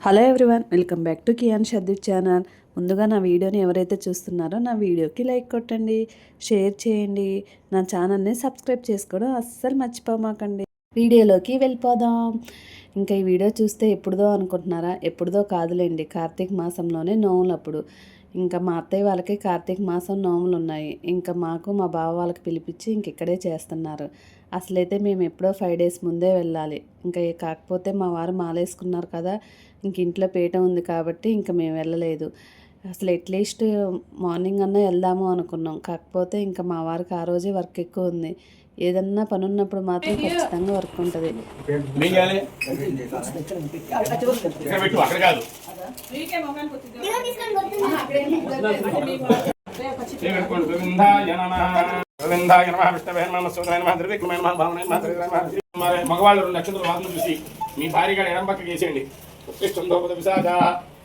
Hello everyone welcome back to Kian షద్దిక్ channel. ముందుగా నా వీడియోని ఎవరైతే చూస్తున్నారో నా వీడియోకి లైక్ కొట్టండి షేర్ చేయండి నా ఛానల్ని సబ్స్క్రైబ్ చేసుకోవడం అస్సలు మర్చిపోమాకండి. వీడియోలోకి వెళ్ళిపోదాం. ఇంకా ఈ వీడియో చూస్తే ఎప్పుడుదో అనుకుంటున్నారా? ఎప్పుడుదో కాదులేండి కార్తీక మాసంలోనే నోములు అప్పుడు. ఇంకా మా అత్తయ్య వాళ్ళకి కార్తీక మాసం నోములు ఉన్నాయి. ఇంకా మాకు మా బావ వాళ్ళకి పిలిపించి ఇంక ఇక్కడే చేస్తున్నారు. అసలైతే మేము ఎప్పుడో ఫైవ్ డేస్ ముందే వెళ్ళాలి. ఇంకా కాకపోతే మా వారు మాలేసుకున్నారు కదా ఇంక ఇంట్లో పీట ఉంది కాబట్టి ఇంకా మేము వెళ్ళలేదు. అసలు అట్లీస్ట్ మార్నింగ్ అన్నా వెళ్దాము అనుకున్నాం. కాకపోతే ఇంకా మా వారికి ఆ రోజే వర్క్ ఎక్కువ ఉంది. ఏదన్నా పని ఉన్నప్పుడు మాత్రం ఖచ్చితంగా వర్క్ ఉంటుంది. మగవాళ్ళు రెండు వాదన చూసి మీ భార్య గారి ఎడం పక్కకి వేసేయండి. ಉತ್ಕೃಷ್ಟಂಧೋಪದವಿಸಾದ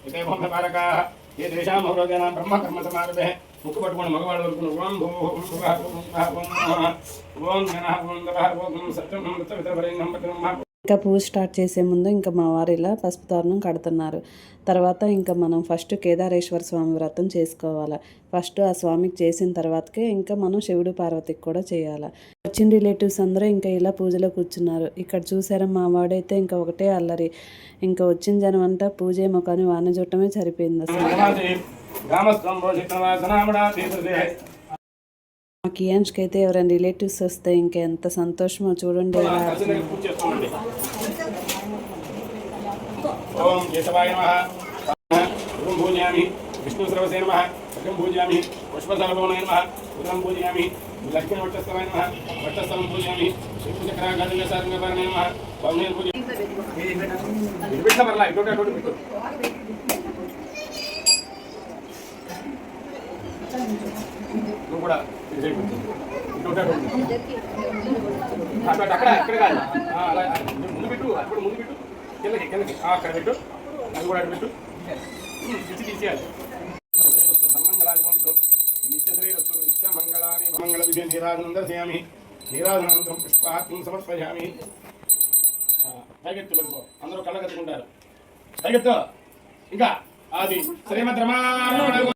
ಏಕಾರಕಾಹ ये तेषां मौरव्यानां ब्रह्मकर्मसमारभे मुखपटुगुण मगवाडवल्गुण ॐ भूः ॐ भुवः ॐ ॐ ॐ जनः ॐ दवः ॐ सत्यं मृतवितरभरिङ्गं पतिरं ఇంకా పూజ స్టార్ట్ చేసే ముందు ఇంకా మా వారు ఇలా పసుపు తోరణం కడుతున్నారు. తర్వాత ఇంకా మనం ఫస్ట్ కేదారేశ్వర స్వామి వ్రతం చేసుకోవాలి. ఫస్ట్ ఆ స్వామికి చేసిన తర్వాతకే ఇంకా మనం శివుడు పార్వతికి కూడా చేయాలి. వచ్చిన రిలేటివ్స్ అందరూ ఇంకా ఇలా పూజలో కూర్చున్నారు. ఇక్కడ చూసారా మా వాడైతే ఇంకా ఒకటే అల్లరి. ఇంకా వచ్చిన జనం అంతా పూజ ఏమో కానీ వాన చుట్టమే సరిపోయింది అసలు. గ్రామస్థం భోజితవాసనామడా తీర్థే మా కియాన్స్కి అయితే ఎవరైనా రిలేటివ్స్ వస్తే ఇంకా ఎంత సంతోషమో చూడండి ఎలా కలిసి దగ్గర పూజ చేసుకోండి ఓం కేశవాయ నమ. ఓం పూజయామి విష్ణు సర్వసే నమ. సఖం పూజయామి పుష్పసలభవనాయ నమ. ఉదరం పూజయామి లక్ష్మీ వట్టస్థవాయ నమ. వట్టస్థలం పూజయామి శ్రీచక్ర గంధ సారంగపరణాయ నమః. పూజ పెట్టిన పర్లా ఇటు అటు పెట్టు. నువ్వు కూడా అక్కడ కాదు. ముందు పెట్టు అక్కడ ముందు పెట్టు. కిందకి కిందకి. ఆ, అక్కడ పెట్టు. అది కూడా అటు పెట్టు. పిచ్చి తీసేయాలి. సన్మంగళాదివంతు నిత్యశ్రీరస్తు నిత్యమంగళాని మంగళ విజయ నీరాజనం దర్శయామి నీరాజనానంతరం పుష్పాత్మం సమర్పయామి. పైకెత్తు పడిపో అందరూ కళ్ళ కట్టుకుంటారు. పైకెత్తు ఇంకా అది శ్రీమద్ రమారమణ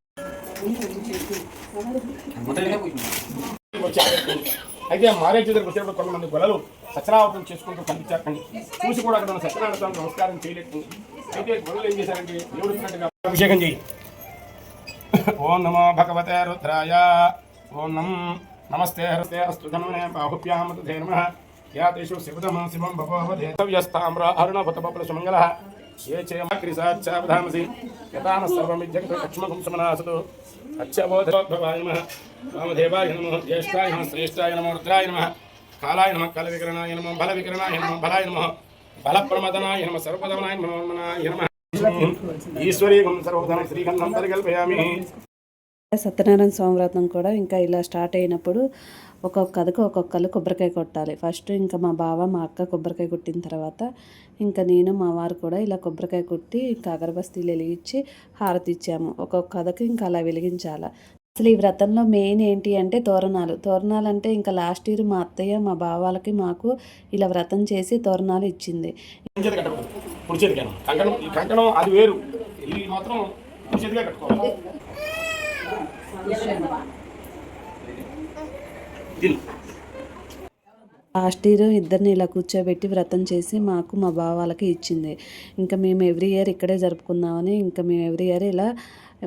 వచ్చారు. అయితే మ్యారేజ్ దగ్గరకు వచ్చేటప్పుడు కొంతమంది గొల్లలు సత్యనారాయణ చేసుకుంటూ కనిపించారండి చూసి కూడా అక్కడ సత్యనారాయణ నమస్కారం చేయలేదు అయితే గొల్లలు ఏం చేశారంటే దేవుడు ఇచ్చినట్టుగా అభిషేకం చేయి. ఓం నమో భగవతే రుద్రాయ. ఓం నం నమస్తే హస్తే అస్తు ధనునే బాహుభ్యాం తథే నమః యాతేషు శివతమ శివం భవోదేతవ్యస్తామ్ర అరుణభత బపుల సుమంగళ. ఏ చేమక్రిసాచ్చావధామసి యతాన సర్వమిజ్జగత లక్ష్మకం సమనాసతు అచ్చబోధోద్భవాయ నమః వామదేవాయ నమః జ్యేష్ఠాయ నమః శ్రేష్ఠాయ నమః రుద్రాయ నమః. కాలాయ నమః కల వికరణాయ నమః బల వికరణాయ నమః బలాయ నమః బల ప్రమదనాయ నమః. సర్వదమనాయ నమః మనాయ సత్యనారాయణ స్వామి వ్రతం కూడా ఇంకా ఇలా స్టార్ట్ అయినప్పుడు ఒక్కొక్క కథకు ఒక్కొక్కరు కొబ్బరికాయ కొట్టాలి. ఫస్ట్ ఇంకా మా బావ మా అక్క కొబ్బరికాయ కొట్టిన తర్వాత ఇంకా నేను మా వారు కూడా ఇలా కొబ్బరికాయ కొట్టి ఇంకా అగరబస్తీలు వెలిగించి హారతి ఇచ్చాము. ఒక్కొక్క కథకు ఇంకా అలా వెలిగించాల. అసలు ఈ వ్రతంలో మెయిన్ ఏంటి అంటే తోరణాలు. తోరణాలు అంటే ఇంకా లాస్ట్ ఇయర్ మా అత్తయ్య మా బావాలకి మాకు ఇలా వ్రతం చేసి తోరణాలు ఇచ్చింది. కంకణం అది వేరు. మాత్రం కట్టుకోవాలి. లాస్ట్ ఇయర్ ఇద్దరిని ఇలా కూర్చోబెట్టి వ్రతం చేసి మాకు మా బావాలకి ఇచ్చింది. ఇంకా మేము ఎవ్రీ ఇయర్ ఇక్కడే జరుపుకుందామని ఇంకా మేము ఎవ్రీ ఇయర్ ఇలా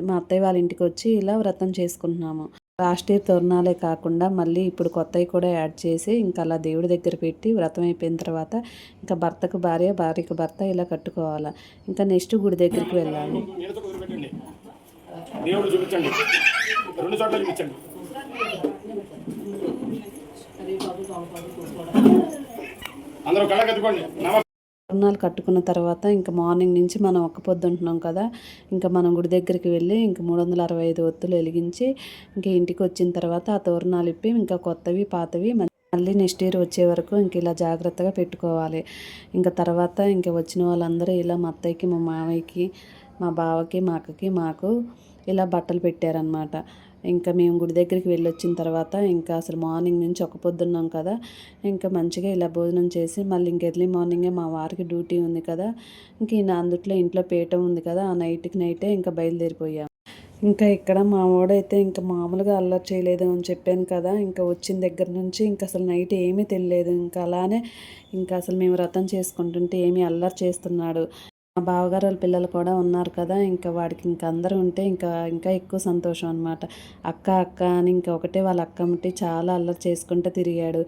మా అత్తయ్య వాళ్ళ ఇంటికి వచ్చి ఇలా వ్రతం చేసుకుంటున్నాము. లాస్ట్ ఇయర్ తోరణాలే కాకుండా మళ్ళీ ఇప్పుడు కొత్తవి కూడా యాడ్ చేసి ఇంకా అలా దేవుడి దగ్గర పెట్టి వ్రతం అయిపోయిన తర్వాత ఇంకా భర్తకు భార్య భార్యకు భర్త ఇలా కట్టుకోవాలి. ఇంకా నెక్స్ట్ గుడి దగ్గరికి వెళ్ళాలి. దేవుడు చూపించండి. రెండు చోట్ల చూపించండి. అందరూ కళ్ళ కట్టుకోండి. తోరణాలు కట్టుకున్న తర్వాత ఇంకా మార్నింగ్ నుంచి మనం ఒక్క పొద్దు ఉంటున్నాం కదా. ఇంకా మనం గుడి దగ్గరికి వెళ్ళి ఇంకా మూడు వందల అరవై ఐదు ఒత్తులు వెలిగించి ఇంకా ఇంటికి వచ్చిన తర్వాత ఆ తోరణాలు ఇప్పి ఇంకా కొత్తవి పాతవి మళ్ళీ నెక్స్ట్ ఇయర్ వచ్చే వరకు ఇంక ఇలా జాగ్రత్తగా పెట్టుకోవాలి. ఇంకా తర్వాత ఇంకా వచ్చిన వాళ్ళందరూ ఇలా మా అత్తయ్యకి మా మామయ్యకి మా బావకి మా అక్కకి మాకు ఇలా బట్టలు పెట్టారనమాట ఇంకా మేము గుడి దగ్గరికి వెళ్ళొచ్చిన తర్వాత ఇంకా అసలు మార్నింగ్ నుంచి ఒక పొద్దున్నాం కదా. ఇంకా మంచిగా ఇలా భోజనం చేసి మళ్ళీ ఇంక ఎర్లీ మార్నింగే మా వారికి డ్యూటీ ఉంది కదా. ఇంక ఈయన అందుట్లో ఇంట్లో పీట ఉంది కదా ఆ నైట్కి నైటే ఇంకా బయలుదేరిపోయాం. ఇంకా ఇక్కడ మా వాడైతే ఇంకా మామూలుగా అల్లరి చేయలేదు అని చెప్పాను కదా. ఇంకా వచ్చిన దగ్గర నుంచి ఇంకా అసలు నైట్ ఏమీ తెలియలేదు ఇంకా అలానే ఇంకా అసలు మేము వ్రతం చేసుకుంటుంటే ఏమీ అల్లరి చేస్తున్నాడు. మా బావగారు వాళ్ళ పిల్లలు కూడా ఉన్నారు కదా ఇంకా వాడికి ఇంకా అందరూ ఉంటే ఇంకా ఇంకా ఎక్కువ సంతోషం అనమాట అక్క అక్క అని ఇంకా ఒకటే వాళ్ళ అక్క ఉంటే చాలా అల్లరి చేసుకుంటూ తిరిగాడు.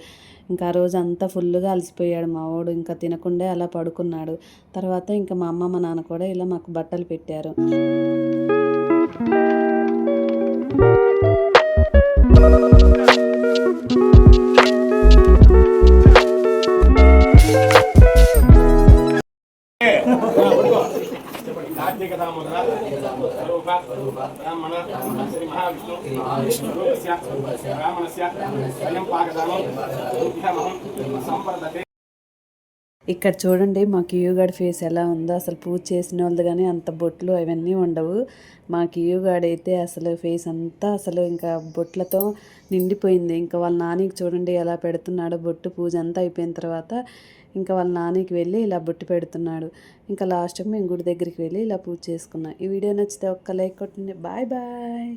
ఇంకా ఆ రోజు అంతా ఫుల్గా అలసిపోయాడు మా వాడు. ఇంకా తినకుండా అలా పడుకున్నాడు. తర్వాత ఇంకా మా అమ్మ మా నాన్న కూడా ఇలా మాకు బట్టలు పెట్టారు. కార్తీక స్వరూప బ్రాహ్మణ. శ్రీ మహావిష్ణు. స్వరూపస్య బ్రాహ్మణస్య స్వయం పాకదానం ఇక్కడ చూడండి మా కియూగాడి ఫేస్ ఎలా ఉందో. అసలు పూజ చేసిన వాళ్ళది కానీ అంత బొట్లు అవన్నీ ఉండవు. మా కియూగాడు అయితే అసలు ఫేస్ అంతా అసలు ఇంకా బొట్లతో నిండిపోయింది. ఇంకా వాళ్ళ నానికి చూడండి ఎలా పెడుతున్నాడో బొట్టు పూజ అంతా అయిపోయిన తర్వాత ఇంకా వాళ్ళ నానికి వెళ్ళి ఇలా బొట్టు పెడుతున్నాడు. ఇంకా లాస్ట్కి మేము గుడి దగ్గరికి వెళ్ళి ఇలా పూజ చేసుకున్నాం. ఈ వీడియో నచ్చితే ఒక్క లైక్ కొట్టండి. Bye bye.